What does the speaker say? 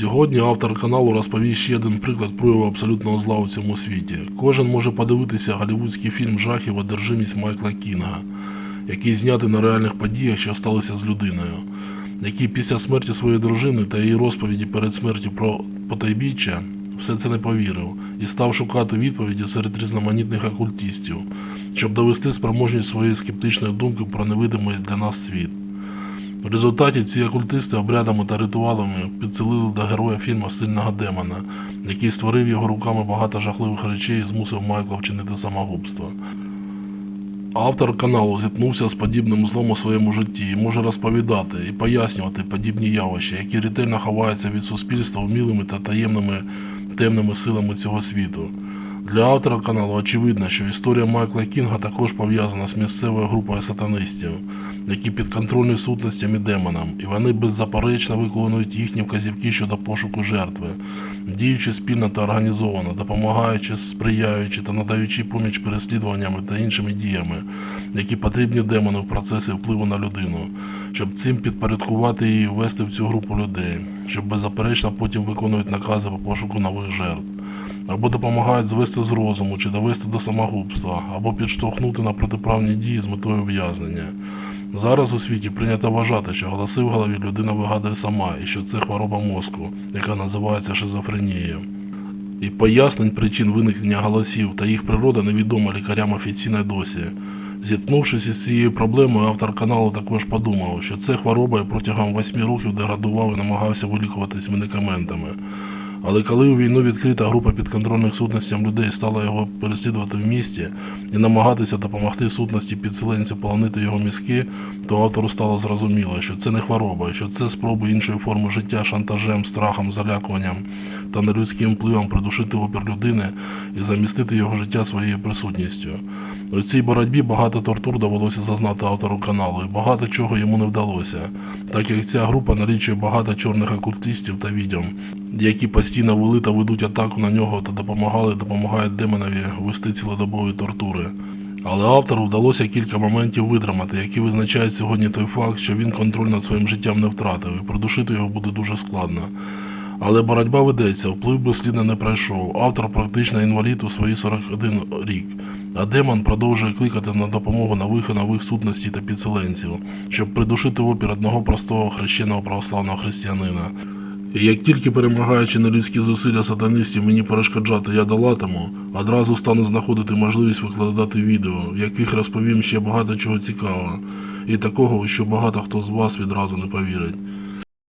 Сьогодні автор каналу розповість ще один приклад прояву абсолютного зла у цьому світі. Кожен може подивитися голівудський фільм жахів «Одержимість Майкла Кінга, який знятий на реальних подіях, що сталося з людиною, який після смерті своєї дружини та її розповіді перед смертю про потайбіччя все це не повірив і став шукати відповіді серед різноманітних окультистів, щоб довести спроможність своєї скептичної думки про невидимий для нас світ. В результаті ці окультисти обрядами та ритуалами підселили до героя фільму сильного демона, який створив його руками багато жахливих речей і змусив Майкла вчинити самогубство. Автор каналу зіткнувся з подібним злом у своєму житті і може розповідати і пояснювати подібні явища, які ретельно ховаються від суспільства вмілими та таємними темними силами цього світу. Для автора каналу очевидно, що історія Майкла Кінга також пов'язана з місцевою групою сатанистів, які підконтрольні сутностям і демонам, і вони беззаперечно виконують їхні вказівки щодо пошуку жертви, діючи спільно та організовано, допомагаючи, сприяючи та надаючи поміч переслідуваннями та іншими діями, які потрібні демону в процесі впливу на людину, щоб цим підпорядкувати її і ввести в цю групу людей, щоб беззаперечно потім виконують накази по пошуку нових жертв або допомагають звести з розуму чи довести до самогубства, або підштовхнути на протиправні дії з метою ув'язнення. Зараз у світі прийнято вважати, що голоси в голові людина вигадує сама і що це хвороба мозку, яка називається шизофренією. І пояснень причин виникнення голосів та їх природа невідома лікарям офіційно досі. Зіткнувшись із цією проблемою, автор каналу також подумав, що це хвороба і протягом 8 років деградував і намагався вилікуватись медикаментами. Але коли у війну відкрита група підконтрольних сутностям людей стала його переслідувати в місті і намагатися допомогти сутності підселенцю полонити його мізки, то автору стало зрозуміло, що це не хвороба, що це спроби іншої форми життя шантажем, страхом, залякуванням та нелюдським впливом придушити опір людини і замістити його життя своєю присутністю. У цій боротьбі багато тортур довелося зазнати автору каналу, і багато чого йому не вдалося, так як ця група налічує багато чорних окультистів та відьом, які постійно вели та ведуть атаку на нього та допомагали допомагають демонові вести цілодобові тортури. Але автору вдалося кілька моментів витримати, які визначають сьогодні той факт, що він контроль над своїм життям не втратив, і придушити його буде дуже складно. Але боротьба ведеться, вплив безслідно не пройшов. Автор практично інвалід у свої 41 рік. А демон продовжує кликати на допомогу нових і нових сутностей та підселенців, щоб придушити опір одного простого хрещеного православного християнина. І як тільки перемагаючи нелюдські зусилля сатанистів мені перешкоджати я долатиму, одразу стану знаходити можливість викладати відео, в яких розповім ще багато чого цікавого, і такого, що багато хто з вас відразу не повірить.